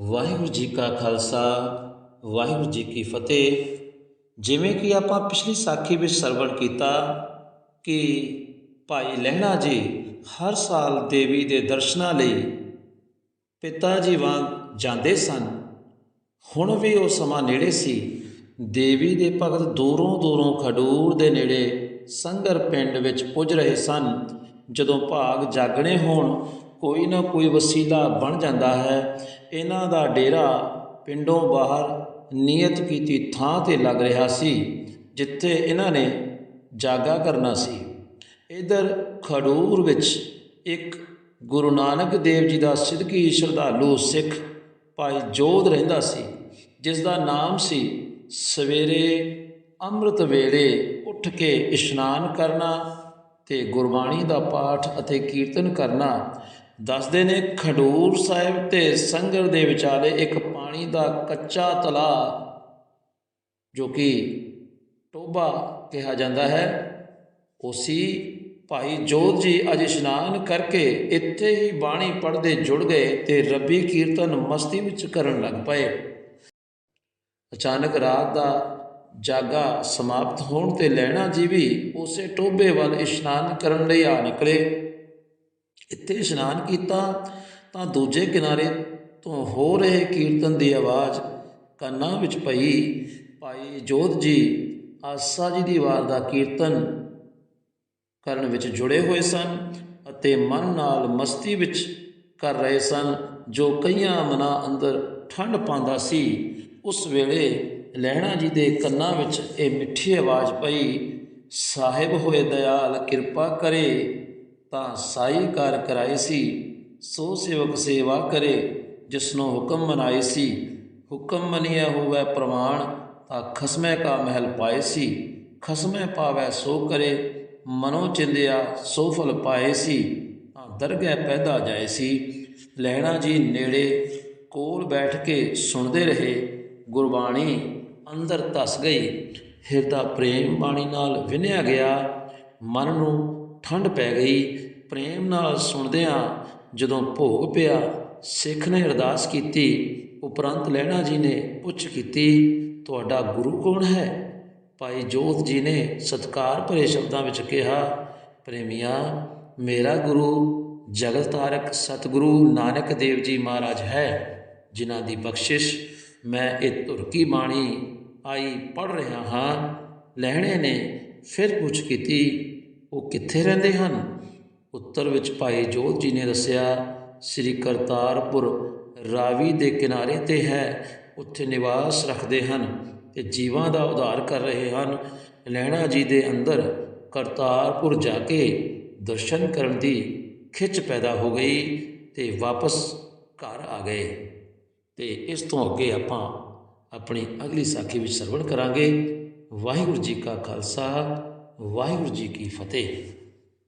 ਵਾਹਿਗੁਰੂ ਜੀ ਕਾ ਖਾਲਸਾ, ਵਾਹਿਗੁਰੂ ਜੀ ਕੀ ਫਤਿਹ। ਜਿਵੇਂ ਕਿ ਆਪਾਂ ਪਿਛਲੀ ਸਾਖੀ ਵਿੱਚ ਸਰਵਣ ਕੀਤਾ ਕਿ ਭਾਈ ਲਹਿਣਾ ਜੀ ਹਰ ਸਾਲ ਦੇਵੀ ਦੇ ਦਰਸ਼ਨਾਂ ਲਈ ਪਿਤਾ ਜੀ ਵਾਂਗ ਜਾਂਦੇ ਸਨ। ਹੁਣ ਵੀ ਉਹ ਸਮਾਂ ਨੇੜੇ ਸੀ। ਦੇਵੀ ਦੇ ਭਗਤ ਦੂਰੋਂ ਦੂਰੋਂ ਖਡੂਰ ਦੇ ਨੇੜੇ ਸੰਗਰ ਪਿੰਡ ਵਿੱਚ ਪੁੱਜ ਰਹੇ ਸਨ। ਜਦੋਂ ਭਾਗ ਜਾਗਣੇ ਹੋਣ ਕੋਈ ਨਾ ਕੋਈ ਵਸੀਲਾ ਬਣ ਜਾਂਦਾ ਹੈ। ਇਹਨਾਂ ਦਾ ਡੇਰਾ ਪਿੰਡੋਂ ਬਾਹਰ ਨਿਯਤ ਕੀਤੀ ਥਾਂ ਤੇ ਲੱਗ ਰਿਹਾ ਸੀ, ਜਿੱਥੇ ਇਹਨਾਂ ਨੇ ਜਾਗਾ ਕਰਨਾ ਸੀ। ਇਧਰ ਖਡੂਰ ਵਿੱਚ ਇੱਕ ਗੁਰੂ ਨਾਨਕ ਦੇਵ ਜੀ ਦਾ ਸਿੱਧਕੀ ਸ਼ਰਧਾਲੂ ਸਿੱਖ ਭਾਈ ਜੋਧ ਰਹਿੰਦਾ ਸੀ, ਜਿਸ ਦਾ ਨਾਮ ਸੀ ਸਵੇਰੇ ਅੰਮ੍ਰਿਤ ਵੇਲੇ ਉੱਠ ਕੇ ਇਸ਼ਨਾਨ ਕਰਨਾ ਤੇ ਗੁਰਬਾਣੀ ਦਾ ਪਾਠ ਅਤੇ ਕੀਰਤਨ ਕਰਨਾ। ਦੱਸਦੇ ਨੇ ਖਡੂਰ ਸਾਹਿਬ ਤੇ ਸੰਗਰ ਦੇ ਵਿਚਾਲੇ ਇੱਕ ਪਾਣੀ ਦਾ ਕੱਚਾ ਤਲਾਅ ਜੋ ਕਿ ਟੋਬਾ ਕਿਹਾ ਜਾਂਦਾ ਹੈ। ਉਸੀ ਭਾਈ ਜੋਤ ਜੀ ਅੱਜ ਇਸ਼ਨਾਨ ਕਰਕੇ ਇੱਥੇ ਹੀ ਬਾਣੀ ਪੜ੍ਹਦੇ ਜੁੜ ਗਏ ਤੇ ਰੱਬੀ ਕੀਰਤਨ ਮਸਤੀ ਵਿੱਚ ਕਰਨ ਲੱਗ ਪਏ। ਅਚਾਨਕ ਰਾਤ ਦਾ ਜਾਗਾ ਸਮਾਪਤ ਹੋਣ ਤੇ ਲੈਣਾ ਜੀ ਵੀ ਉਸੇ ਟੋਬੇ ਵੱਲ ਇਸ਼ਨਾਨ ਕਰਨ ਲਈ ਆ ਨਿਕਲੇ। ਇੱਥੇ ਇਸ਼ਨਾਨ ਕੀਤਾ ਤਾਂ ਦੂਜੇ ਕਿਨਾਰੇ ਤੋਂ ਹੋ ਰਹੇ ਕੀਰਤਨ ਦੀ ਆਵਾਜ਼ ਕੰਨਾਂ ਵਿੱਚ ਪਈ, ਭਾਈ ਜੋਧ ਜੀ, ਆਸਾ ਜੀ ਦੀ ਵਾਰ ਦਾ ਕੀਰਤਨ ਕਰਨ ਵਿੱਚ ਜੁੜੇ ਹੋਏ ਸਨ ਅਤੇ ਮਨ ਨਾਲ ਮਸਤੀ ਵਿੱਚ ਕਰ ਰਹੇ ਸਨ, ਜੋ ਕਈਆਂ ਮਨਾਂ ਅੰਦਰ ਠੰਡ ਪਾਉਂਦਾ ਸੀ। ਉਸ ਵੇਲੇ ਲਹਿਣਾ ਜੀ ਦੇ ਕੰਨਾਂ ਵਿੱਚ ਇਹ ਮਿੱਠੀ ਆਵਾਜ਼ ਪਈ, ਸਾਹਿਬ ਹੋਏ ਦਇਆਲ, ਕਿਰਪਾ ਕਰੇ। ਤਾਂ ਸਾਈ ਕਾਰ ਕਰਾਏ ਸੀ, ਸੋ ਸੇਵਕ ਸੇਵਾ ਕਰੇ, ਜਿਸਨੂੰ ਹੁਕਮ ਮਨਾਏ ਸੀ। ਹੁਕਮ ਮਨਿਆ ਹੋਵੇ ਪ੍ਰਮਾਣ, ਤਾਂ ਖਸਮੈ ਕਾ ਮਹਿਲ ਪਾਏ ਸੀ। ਖਸਮੈ ਪਾਵੇ ਸੋ ਕਰੇ, ਮਨੋ ਚਿੰਦਿਆ ਸੋ ਫਲ ਪਾਏ ਸੀ। ਤਾਂ ਦਰਗਹਿ ਪੈਦਾ ਜਾਏ ਸੀ। ਲੈਣਾ ਜੀ ਨੇੜੇ, ਕੋਲ ਬੈਠ ਕੇ ਸੁਣਦੇ ਰਹੇ। ਗੁਰਬਾਣੀ ਅੰਦਰ ਧਸ ਗਈ। ਹਿਰਦਾ ਪ੍ਰੇਮ ਬਾਣੀ ਨਾਲ ਵਿਨਿਆ ਗਿਆ। ਮਨ ਨੂੰ ਠੰਡ ਪੈ ਗਈ। ਪ੍ਰੇਮ ਨਾਲ ਸੁਣਦਿਆਂ ਜਦੋਂ ਭੋਗ ਪਿਆ, ਸਿੱਖ ਨੇ ਅਰਦਾਸ ਕੀਤੀ। ਉਪਰੰਤ ਲੈਣਾ ਜੀ ਨੇ ਪੁੱਛ ਕੀਤੀ, ਤੁਹਾਡਾ ਗੁਰੂ ਕੌਣ ਹੈ? ਭਾਈ ਜੋਤ ਜੀ ਨੇ ਸਤਕਾਰ ਭਰੇ ਸ਼ਬਦਾਂ ਵਿੱਚ ਕਿਹਾ, ਪ੍ਰੇਮੀਆਂ, ਮੇਰਾ ਗੁਰੂ ਜਗਤ ਤਾਰਕ ਸਤਿਗੁਰੂ ਨਾਨਕ ਦੇਵ ਜੀ ਮਹਾਰਾਜ ਹੈ, ਜਿਨ੍ਹਾਂ ਦੀ ਬਖਸ਼ਿਸ਼ ਮੈਂ ਇਹ ਤੁਰਕੀ ਬਾਣੀ ਆਈ ਪੜ ਰਿਹਾ ਹਾਂ। ਲਹਿਣੇ ਨੇ ਫਿਰ ਪੁੱਛ ਕੀਤੀ ਉਹ ਕਿੱਥੇ ਰਹਿੰਦੇ ਹਨ? ਉੱਤਰ ਵਿੱਚ ਭਾਈ ਜੋਤ ਜੀ ਨੇ ਦੱਸਿਆ, ਸ੍ਰੀ ਕਰਤਾਰਪੁਰ ਰਾਵੀ ਦੇ ਕਿਨਾਰੇ ਤੇ ਹੈ। ਉੱਥੇ ਨਿਵਾਸ ਰੱਖਦੇ ਹਨ ਤੇ ਜੀਵਾਂ ਦਾ ਉਧਾਰ ਕਰ ਰਹੇ ਹਨ। ਲੈਣਾ ਜੀ ਦੇ ਅੰਦਰ ਕਰਤਾਰਪੁਰ ਜਾ ਕੇ ਦਰਸ਼ਨ ਕਰਨ ਦੀ ਖਿੱਚ ਪੈਦਾ ਹੋ ਗਈ ਤੇ ਵਾਪਸ ਘਰ ਆ ਗਏ। ਤੇ ਇਸ ਤੋਂ ਅੱਗੇ ਆਪਾਂ ਆਪਣੀ ਅਗਲੀ ਸਾਖੀ ਵਿੱਚ ਸਰਵਣ ਕਰਾਂਗੇ। ਵਾਹਿਗੁਰੂ ਜੀ ਕਾ ਖਾਲਸਾ ਵਾਹਿਗੁਰੂ ਜੀ ਕੀ ਫਤਿਹ